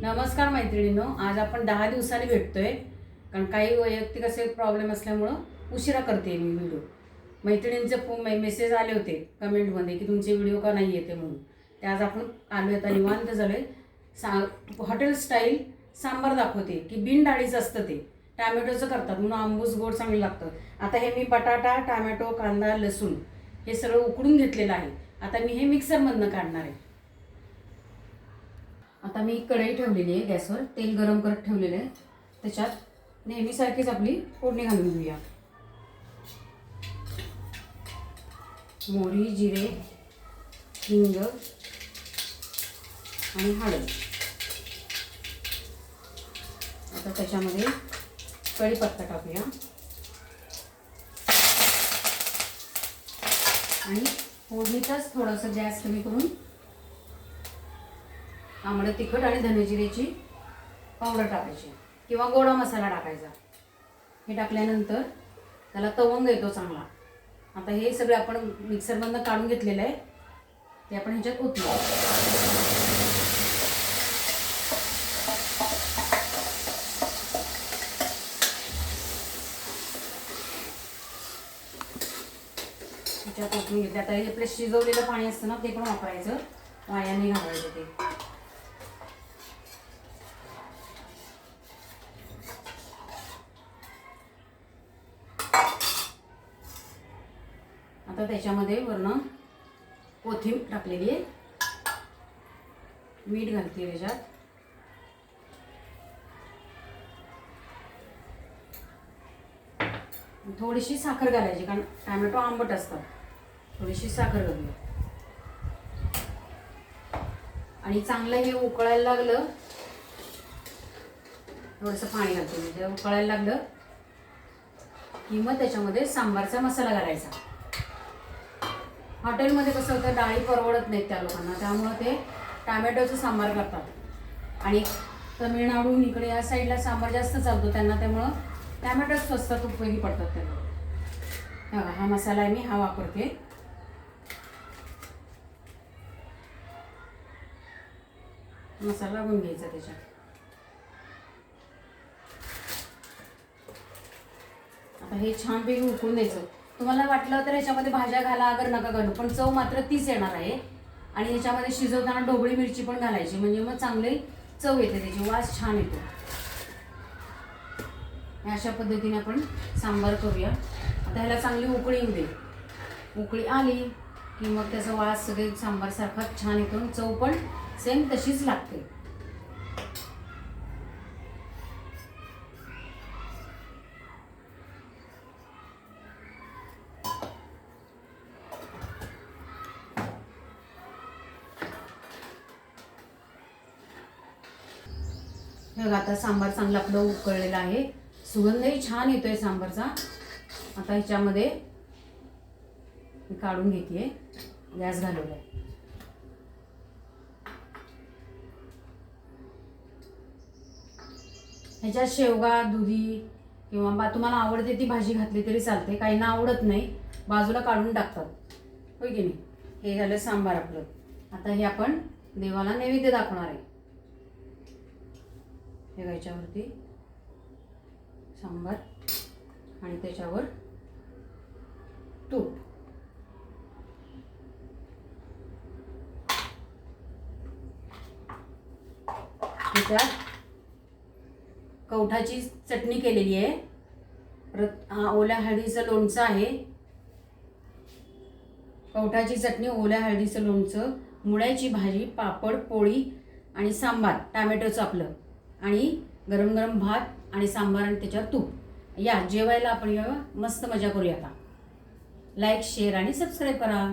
नमस्कार मैत्रिणींनो आज आपण दहा दिवसांनी भेटतोय. कारण काही वैयक्तिक असे प्रॉब्लेम असल्यामुळं उशिरा करते मी व्हिडिओ मैत्रिणींचे फो मे मेसेज आले होते कमेंटमध्ये की तुमचे व्हिडिओ का नाही येते म्हणून. ते आज आपण आलो आता निवांत झाले सा हॉटेल स्टाईल सांबार दाखवते की बिन डाळीचं असतं ते. टॅमॅटोचं करतात म्हणून आंबूस गोड चांगलं लागतं. आता हे मी बटाटा टॅमॅटो कांदा लसूण हे सगळं उकडून घेतलेलं आहे. आता मी हे मिक्सरमधनं काढणार आहे. आता मी कढई ठेवलेली आहे गॅसवर तेल गरम करत ठेवलेलं आहे. त्याच्यात नेहमीसारखीच आपली फोडणी घालून घेऊया. मोहरी जिरे हिंग आणि हळद. आता त्याच्यामध्ये कढीपत्ता टाकूया. आणि फोडणीचाच थोडंसं गॅस कमी करून आंबडं तिखट आणि धनेजिऱ्याची पावडर टाकायची. किंवा गोडा मसाला टाकायचा. हे टाकल्यानंतर त्याला तवंग येतो चांगला. आता हे सगळे आपण मिक्सरमधनं काढून घेतलेलं आहे. ते आपण ह्याच्यात ओतलं ह्याच्यात ओतून घेतले. आता हे आपलं शिजवलेलं पाणी असतं ना ते पण वापरायचं. वायाने घालायचं ते. आता त्याच्यामध्ये वरणं कोथिंब टाकलेली आहे. मीठ घालते त्याच्यात थोडीशी साखर घालायची कारण टॅमॅटो आंबट असतात. थोडीशी साखर घालूया. आणि चांगलं हे उकळायला लागलं थोडंसं पाणी घालते म्हणजे उकळायला लागलं की मग त्याच्यामध्ये सांबारचा मसाला घालायचा. हॉटेलमध्ये कसं होतं डाळी परवडत नाहीत त्या लोकांना. त्यामुळं ते टॅमॅटोचं सांबार करतात. आणि तमिळनाडून इकडे या साईडला सांबार जास्त चालतो त्यांना त्यामुळं टॅमॅटो स्वस्तात उपयोगी पडतात त्यांना हा हा मसाला आहे मी हा वापरते. मसाला लागून घ्यायचा त्याच्यात. आता हे छानपैकी उकळून द्यायचं. तुम्हाला वाटलं तर ह्याच्यामध्ये भाज्या घाला अगर नका घालू. पण चव मात्र तीच येणार आहे. आणि ह्याच्यामध्ये शिजवताना ढोबळी मिरची पण घालायची. म्हणजे मग चांगली चव येते त्याची. वास छान येतो. अशा पद्धतीने आपण सांबार करूया. आता ह्याला चांगली उकळी येऊ दे. उकळी आली की मग त्याचा वास सगळे सांबारसारखा छान येतो. चव पण सेम तशीच लागते. हे बघा आता सांबार चांगला आपलं उकळलेला आहे. सुगंधही छान येतोय सांबारचा. आता ह्याच्यामध्ये मी काढून घेते गॅस घालवला आहे ह्याच्यात शेवगा दुधी किंवा बा तुम्हाला आवडते ती भाजी घातली तरी चालते. काहींना आवडत नाही बाजूला काढून टाकतात. होय की नाही? हे झालं सांबार आपलं. आता हे आपण देवाला नैवेद्य दाखवणार आहे. हे याच्यावरती सांबार आणि त्याच्यावर तूप. त्याच्यात कवठाची चटणी केलेली आहे. परत हा ओल्या हळदीचं लोणचं आहे. कवठाची चटणी ओल्या हळदीचं लोणचं मुळ्याची भाजी पापड पोळी आणि सांबार टामॅटोचं आपलं. आणि गरम गरम भात आणि सांबार आणि त्याच्यावर तूप. या जेवायला आपण या मस्त मजा करूया आता. लाईक शेअर आणि सबस्क्राईब करा.